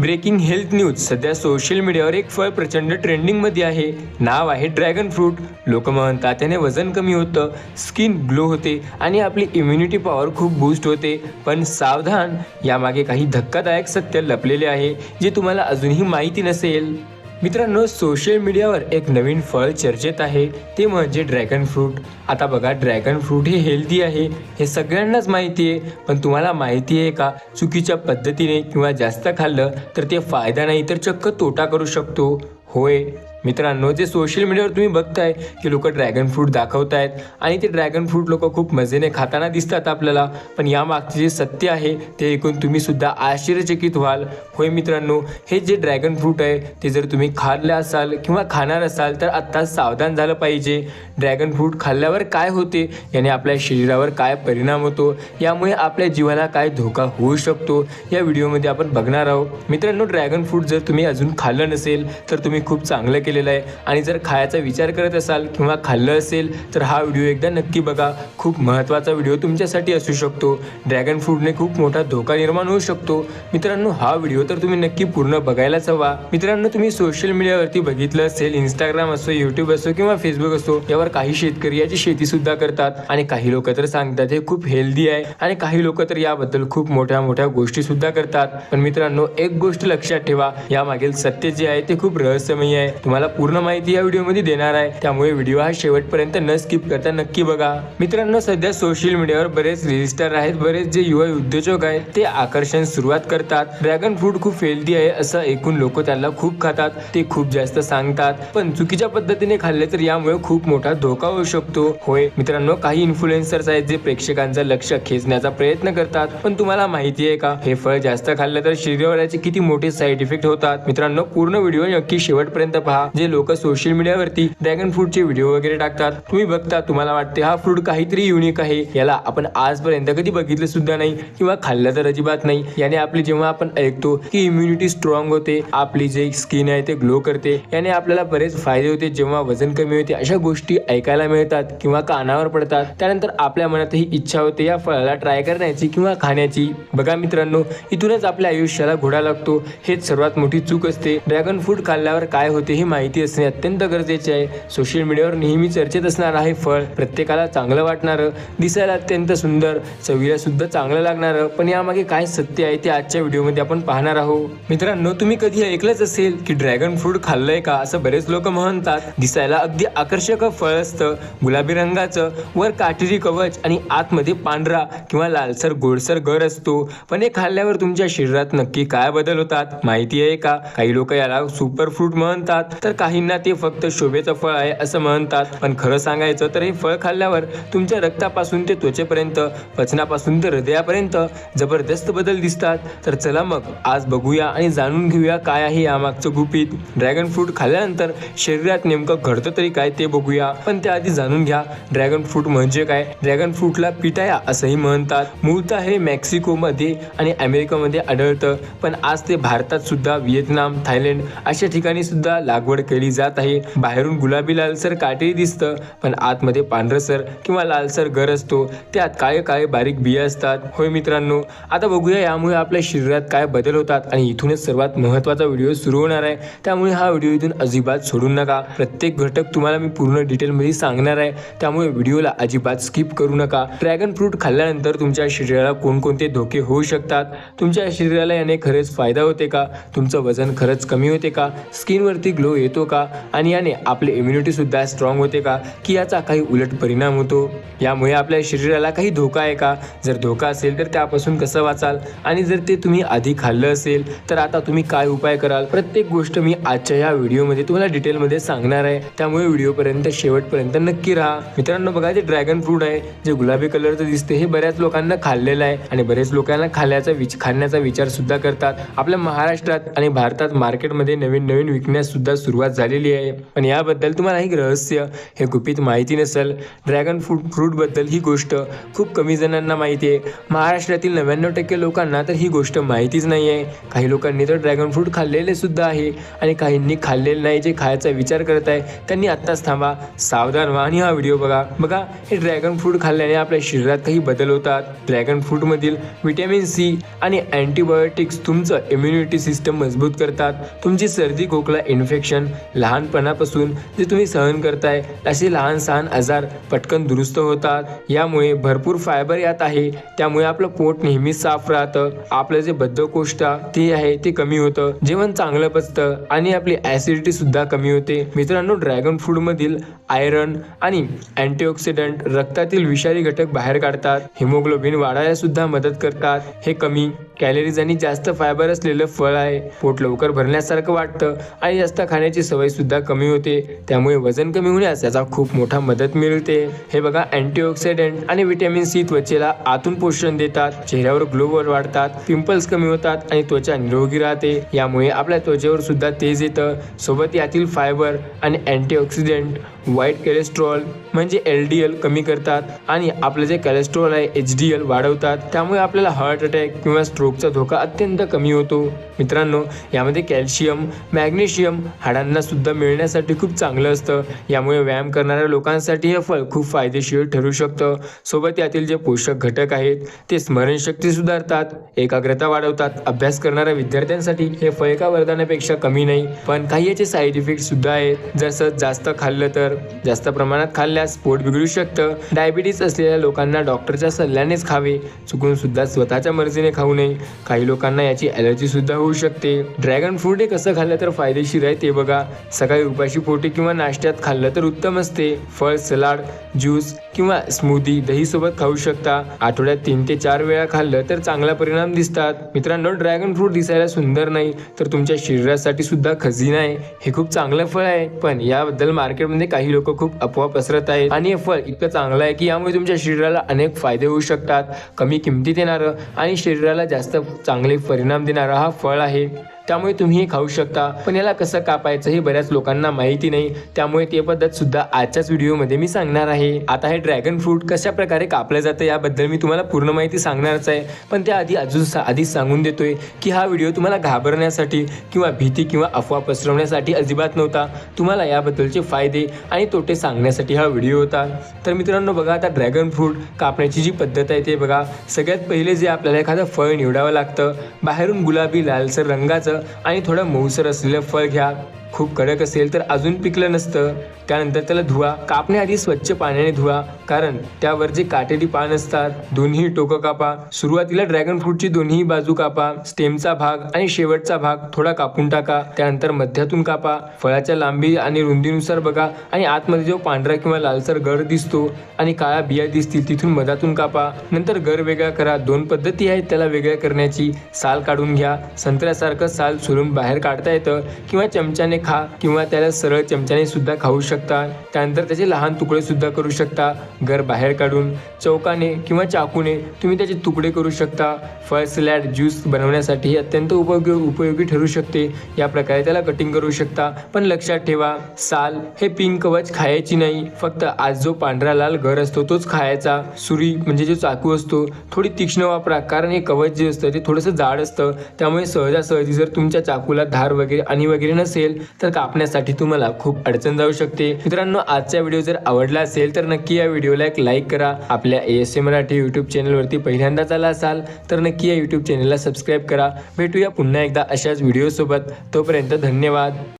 Breaking health news. सध्या social मीडियावर एक फळ प्रचंड ट्रेंडिंगमध्ये आहे. नाव आहे ड्रॅगन फ्रूट. लोक म्हणतात त्याने वजन कमी होतं स्किन ग्लो होते आणि आपली इम्युनिटी पॉवर खूप बूस्ट होते. पण सावधान यामागे काही धक्कादायक सत्य लपलेले आहे जे तुम्हाला अजूनही माहिती नसेल. मित्रांनो सोशल मीडियावर एक नवीन फळ चर्चेत आहे. ते म्हणजे ड्रॅगन फ्रूट आता बघा ड्रॅगन फ्रूट हे हेल्दी आहे हे सगळ्यांनाच माहिती आहे. पण तुम्हाला माहिती आहे का? चुकीच्या पद्धतीने किंवा जास्त खाल्लं तर ते फायदा नाही तर चक्क तोटा करू शकतो. होय. मित्रांनो जे सोशल मीडियावर तुम्ही बघताय की लोक ड्रॅगन फ्रूट दाखवतायत आणि ते ड्रॅगन फ्रूट लोक खूप मजेने खाताना दिसतात आपल्याला पण यामागचे जे सत्य आहे ते ऐकून तुम्ही सुद्धा आश्चर्यचकित व्हाल. होय मित्रांनो हे जे ड्रॅगन फ्रूट आहे ते जर तुम्ही खाल्लं असाल किंवा खाणार असाल तर आत्ता सावधान झालं पाहिजे. ड्रॅगन फ्रूट खाल्ल्यावर काय होते याने आपल्या शरीरावर काय परिणाम होतो यामुळे आपल्या जीवाला काय धोका होऊ शकतो या व्हिडिओमध्ये आपण बघणार आहोत. मित्रांनो ड्रॅगन फ्रूट जर तुम्ही अजून खाल्लं नसेल तर तुम्ही खूप चांगलं केलेला आहे. आणि जर खायचा विचार करत असाल किंवा खाल्लं असेल तर हा व्हिडिओ एकदा नक्की बघा. खूप महत्त्वाचा व्हिडिओ तुमच्यासाठी असू शकतो. ड्रॅगन फ्रूटने खूप मोठा धोका निर्माण होऊ शकतो. मित्रांनो हा व्हिडिओ तर तुम्ही नक्की पूर्ण बघायलाच हवा. मित्रांनो तुम्ही सोशल मीडियावरती बघितलं असेल इंस्टाग्राम असो युट्यूब असो किंवा फेसबुक असो यावर काही शेतकरी याची शेती सुद्धा करतात. आणि काही लोक तर सांगतात हे खूप हेल्दी आहे. आणि काही लोक तर याबद्दल खूप मोठ्या मोठ्या गोष्टी सुद्धा करतात. पण मित्रांनो एक गोष्ट लक्षात ठेवा. यामागील सत्य जे आहे ते खूप रहस्यमय आहे. तुम्हाला पूर्ण माहिती या व्हिडिओमध्ये देणार आहे. त्यामुळे व्हिडिओ हा शेवटपर्यंत न स्किप करता नक्की बघा. मित्रांनो सध्या सोशल मीडियावर बरेच रेजिस्टर आहेत. बरेच जे युवा उद्योजक आहेत ते आकर्षण सुरुवात करतात. ड्रॅगन फ्रूट खूप हेल्दी आहे असं ऐकून लोक त्याला खूप खातात. ते खूप जास्त सांगतात. पण चुकीच्या पद्धतीने खाल्ले तर यामुळे खूप मोठा धोका होऊ शकतो. होय मित्रांनो काही इन्फ्लुएन्सर्स आहेत जे प्रेक्षकांचं लक्ष खेचण्याचा प्रयत्न करतात. पण तुम्हाला माहिती आहे का? हे फळ जास्त खाल्लं तर शरीरावर याचे किती मोठे साईड इफेक्ट होतात? मित्रांनो पूर्ण व्हिडिओ नक्की शेवटपर्यंत पहा. जे लोक सोशल मीडियावरती ड्रॅगन फ्रूटचे व्हिडिओ वगैरे टाकतात तुम्ही बघता तुम्हाला वाटते हा फ्रूट काहीतरी युनिक आहे. याला आपण आजपर्यंत कधी बघितलं सुद्धा नाही किंवा खाल्लं तर अजिबात नाही. याने आपली जेव्हा आपण ऐकतो की इम्युनिटी स्ट्रॉंग होते आपली जे स्किन आहे ते ग्लो करते याने आपल्याला बरेच फायदे होते. जेव्हा वजन कमी होते अशा गोष्टी ऐकायला मिळतात किंवा कानावर पडतात. त्यानंतर आपल्या मनातही इच्छा होते या फळाला ट्राय करण्याची किंवा खाण्याची. बघा मित्रांनो इथूनच आपल्या आयुष्याला घोडा लागतो. हेच सर्वात मोठी चूक असते. ड्रॅगन फ्रूट खाल्ल्यावर काय होते हे माहिती असणे अत्यंत गरजेचे आहे. सोशल मीडियावर नेहमी चर्चेत असणारं आहे फळ प्रत्येकाला चांगलं वाटणारं दिसायला अत्यंत सुंदर चवीला सुद्धा चांगलं लागणारं. पण यामागे काय सत्य आहे ते आजच्या व्हिडिओमध्ये आपण पाहणार आहोत. मित्रांनो तुम्ही कधी ऐकलंच असेल की ड्रॅगन फ्रूट खाल्लंय का असं बरेच लोक म्हणतात. दिसायला अगदी आकर्षक फळ असतं. गुलाबी रंगाचं वर काटेरी कवच आणि आतमध्ये पांढरा किंवा लालसर गोडसर गर असतो. पण हे खाल्ल्यावर तुमच्या शरीरात नक्की काय बदल होतात? माहिती आहे का? काही लोक याला सुपर फ्रूट म्हणतात. तर तर काहींना ते फक्त शोभेचं फळ आहे असं म्हणतात. पण खरं सांगायचं तर हे फळ खाल्ल्यावर तुमच्या रक्तापासून ते त्वचेपर्यंत पचनापासून ते हृदयापर्यंत जबरदस्त बदल दिसतात. तर चला मग आज बघूया आणि जाणून घेऊया काय आहे यामागचं गुपित. ड्रॅगन फ्रूट खाल्ल्यानंतर शरीरात नेमकं घडतं तरी काय ते बघूया. पण त्याआधी जाणून घ्या ड्रॅगन फ्रूट म्हणजे काय? ड्रॅगन फ्रूटला पिटाया असंही म्हणतात. मूळतः हे मेक्सिकोमध्ये आणि अमेरिकामध्ये आढळतं. पण आज ते भारतात सुद्धा व्हिएतनाम थायलंड अशा ठिकाणी सुद्धा लागवड केली जात आहे. बाहेरून गुलाबी लालसर काटेरी दिसतं पण आतमध्ये पांढरसर किंवा लालसर गर असतो. त्यात काळे काळे बारीक बिया असतात. होय मित्रांनो आता बघूया यामुळे आपल्या शरीरात काय बदल होतात आणि इथूनच सर्वात महत्त्वाचा व्हिडिओ सुरू होणार आहे. त्यामुळे हा व्हिडिओ इथून अजिबात सोडू नका. प्रत्येक घटक तुम्हाला मी पूर्ण डिटेलमध्ये सांगणार आहे. त्यामुळे व्हिडिओला अजिबात स्किप करू नका. ड्रॅगन फ्रूट खाल्ल्यानंतर तुमच्या शरीराला कोणकोणते धोके होऊ शकतात? तुमच्या शरीराला याने खरेच फायदा होते का? तुमचं वजन खरंच कमी होते का? स्किनवरती ग्लो येतो येतो का? आणि याने आपली इम्युनिटीसुद्धा स्ट्रॉंग होते का? की याचा काही उलट परिणाम होतो? यामुळे आपल्या शरीराला काही धोका आहे का? जर धोका असेल तर त्यापासून कसं वाचाल? आणि जर ते तुम्ही आधी खाल्लं असेल तर आता तुम्ही काय उपाय कराल? प्रत्येक गोष्ट मी आजच्या या व्हिडिओमध्ये तुम्हाला डिटेलमध्ये सांगणार आहे. त्यामुळे व्हिडिओपर्यंत शेवटपर्यंत नक्की राहा. मित्रांनो बघा जे ड्रॅगन फ्रूट आहे जे गुलाबी कलरचं दिसते हे बऱ्याच लोकांना खाल्लेलं आहे. आणि बरेच लोकांना खाल्याचा विच खाण्याचा विचार सुद्धा करतात. आपल्या महाराष्ट्रात आणि भारतात मार्केटमध्ये नवीन नवीन विकण्यास सुद्धा सुरुवात झालेली आहे. पण याबद्दल तुम्हाला एक रहस्य हे गुपित माहिती नसेल. ड्रॅगन फ्रूट फ्रूटबद्दल ही गोष्ट खूप कमी जणांना माहिती आहे. महाराष्ट्रातील नव्याण्णव टक्के लोकांना तर ही गोष्ट माहितीच नाही आहे काही लोकांनी तर ड्रॅगन फ्रूट खाल्लेले सुद्धा आहे. आणि काहींनी खाल्लेले नाही जे खायचा विचार करत आहे. त्यांनी आत्ताच थांबा सावधान व्हा आणि हा व्हिडिओ बघा. बघा हे ड्रॅगन फ्रूट खाल्ल्याने आपल्या शरीरात काही बदल होतात. ड्रॅगन फ्रूटमधील व्हिटॅमिन सी आणि अँटीबायोटिक्स तुमचं इम्युनिटी सिस्टम मजबूत करतात. तुमची सर्दी खोकला इन्फेक्शन लहानपणापासून जे तुम्ही सहन करताय असे लहान सहान आजार पटकन दुरुस्त होतात. यामुळे भरपूर फायबर यात आहे. त्यामुळे आपलं पोट नेहमी साफ राहतं. आपलं जे बद्धकोष्ठा ते आहे ते कमी होतं. जेवण चांगलं पचतं आणि आपली ऍसिडिटी सुद्धा कमी होते. मित्रांनो ड्रॅगन फ्रूट मधील आयरन आणि अँटीऑक्सिडंट रक्तातील विषारी घटक बाहेर काढतात. हिमोग्लोबिन वाढायला सुद्धा मदत करतात. हे कमी कॅलरीज आणि जास्त फायबर असलेलं फळ आहे. पोट लवकर भरण्यासारखं वाटतं आणि जास्त खाण्याची सवय सुद्धा कमी होते. त्यामुळे वजन कमी होण्यास याचा खूप मोठा मदत मिळते. हे बघा अँटीऑक्सिडंट आणि व्हिटॅमिन सी त्वचेला आतून पोषण देतात. चेहऱ्यावर ग्लोवर वाढतात पिंपल्स कमी होतात आणि त्वचा निरोगी राहते. यामुळे आपल्या त्वचेवर सुद्धा तेज येतं. सोबत यातील फायबर आणि अँटीऑक्सिडंट वाईट कोलेस्ट्रॉल म्हणजे एल डी एल कमी करतात आणि आपलं जे कोलेस्ट्रॉल आहे एच डी एल वाढवतात. त्यामुळे आपल्याला हार्ट अटॅक किंवा स्ट्रोकचा धोका अत्यंत कमी होतो. मित्रांनो यामध्ये कॅल्शियम मॅग्नेशियम हाडांना सुद्धा मिळण्यासाठी खूप चांगलं असतं. यामुळे व्यायाम करणाऱ्या लोकांसाठी हे फळ खूप फायदेशीर ठरू शकतं. सोबत यातील जे पोषक घटक आहेत ते स्मरणशक्ती सुधारतात एकाग्रता वाढवतात. अभ्यास करणाऱ्या विद्यार्थ्यांसाठी हे फळ एका वरदानापेक्षा कमी नाही पण काही याचे साईड इफेक्ट सुद्धा आहेत. जसं जास्त खाल्लं तर जास्त प्रमाणात खाल्ल्यास पोट बिघडू शकतं. डायबिटीस असलेल्या लोकांना डॉक्टरच्या सल्ल्यानेच खावे. चुकून सुद्धा स्वतःच्या मर्जीने खाऊ नये. काही लोकांना याची ॲलर्जी सुद्धा होऊ शकते. ड्रॅगन फ्रूट हे कसं खाल्लं तर फायदेशीर आहे ते बघा. सकाळी उपाशी पोटी किंवा नाश्त्यात खाल्लं तर उत्तम असते. फळ सलाड ज्यूस किंवा स्मूदी दही सोबत खाऊ शकता. आठवड्यात तीन ते चार वेळा खाल्लं तर चांगला परिणाम दिसतात. मित्रांनो ड्रॅगन फ्रूट दिसायला सुंदर नाही तर तुमच्या शरीरासाठी सुद्धा खजिना आहे. हे खूप चांगलं फळ आहे पण याबद्दल मार्केटमध्ये काही लोक खूप अफवा पसरत आहेत. आणि हे फळ इतकं चांगलं आहे की यामुळे तुमच्या शरीराला अनेक फायदे होऊ शकतात. कमी किमतीत येणारं आणि शरीराला जास्त चांगले परिणाम देणारा हा फळ आहे. त्यामुळे तुम्ही हे खाऊ शकता. पण याला कसं कापायचं? हे बऱ्याच लोकांना माहिती नाही. त्यामुळे ते पद्धत सुद्धा आजच्याच व्हिडिओमध्ये मी सांगणार आहे. आता हे ड्रॅगन फ्रूट कशा प्रकारे कापलं जातं याबद्दल मी तुम्हाला पूर्ण माहिती सांगणारच आहे. पण त्याआधी अजून सा- आधीच सांगून देतोय की हा व्हिडिओ तुम्हाला घाबरण्यासाठी किंवा भीती किंवा अफवा पसरवण्यासाठी अजिबात नव्हता. तुम्हाला याबद्दलचे फायदे आणि तोटे सांगण्यासाठी हा व्हिडिओ होता. तर मित्रांनो बघा आता ड्रॅगन फ्रूट कापण्याची जी पद्धत आहे ते बघा. सगळ्यात पहिले जे आपल्याला एखादं फळ निवडावं लागतं. बाहेरून गुलाबी लालसर रंगाचं आणि थोडं मऊसर असलेलं फळ घ्या. खूप कडक असेल तर अजून पिकलं नसतं. त्यानंतर त्याला धुवा कापण्याआधी स्वच्छ पाण्याने धुवा कारण त्यावर जे काटेरी पान असतात दोन्ही टोकं कापा. सुरुवातीला ड्रॅगन फ्रूटची दोन्ही बाजू कापा. स्टेमचा भाग आणि शेवटचा भाग थोडा कापून टाका. त्यानंतर मध्यातून कापा. फळाच्या लांबी आणि रुंदीनुसार बघा आणि आतमध्ये जो पांढरा किंवा लालसर गर दिसतो आणि काळ्या बिया दिसतील तिथून मधातून कापा. नंतर गर वेगळा करा. दोन पद्धती आहेत त्याला वेगळ्या करण्याची. साल काढून घ्या. संत्र्यासारखं साल सोलून बाहेर काढता येतं किंवा चमच्याने खा किंवा त्याला सरळ चमच्याने सुद्धा खाऊ शकता. त्यानंतर त्याचे लहान तुकडे सुद्धा करू शकता. घर बाहेर काढून चौकाने किंवा चाकूने तुम्ही त्याचे तुकडे करू शकता. फळ सलॅड ज्यूस बनवण्यासाठी अत्यंत उपयोगी उपयोगी ठरू शकते. या प्रकारे त्याला कटिंग करू शकता. पण लक्षात ठेवा साल हे पिंक कवच खायची नाही. फक्त आज जो पांढरा लाल घर असतो तोच खायचा. सुरी म्हणजे जो चाकू असतो थोडी तीक्ष्ण वापरा. कारण हे कवच जे असतं ते थोडंसं जाड असतं. त्यामुळे सहजासहजी जर तुमच्या चाकूला धार वगैरे आणि वगैरे नसेल तर कापण्यासाठी तुम्हाला खूप अडचण जाऊ शकते. मित्रांनो आजचा व्हिडिओ जर आवडला असेल तर नक्की या व्हिडिओला एक लाईक करा. आपल्या A S A Marathi YouTube चॅनलवरती पहिल्यांदाच आला असाल तर नक्की या यूट्यूब चॅनलला सबस्क्राईब करा. भेटूया पुन्हा एकदा अशाच व्हिडिओसोबत तोपर्यंत धन्यवाद.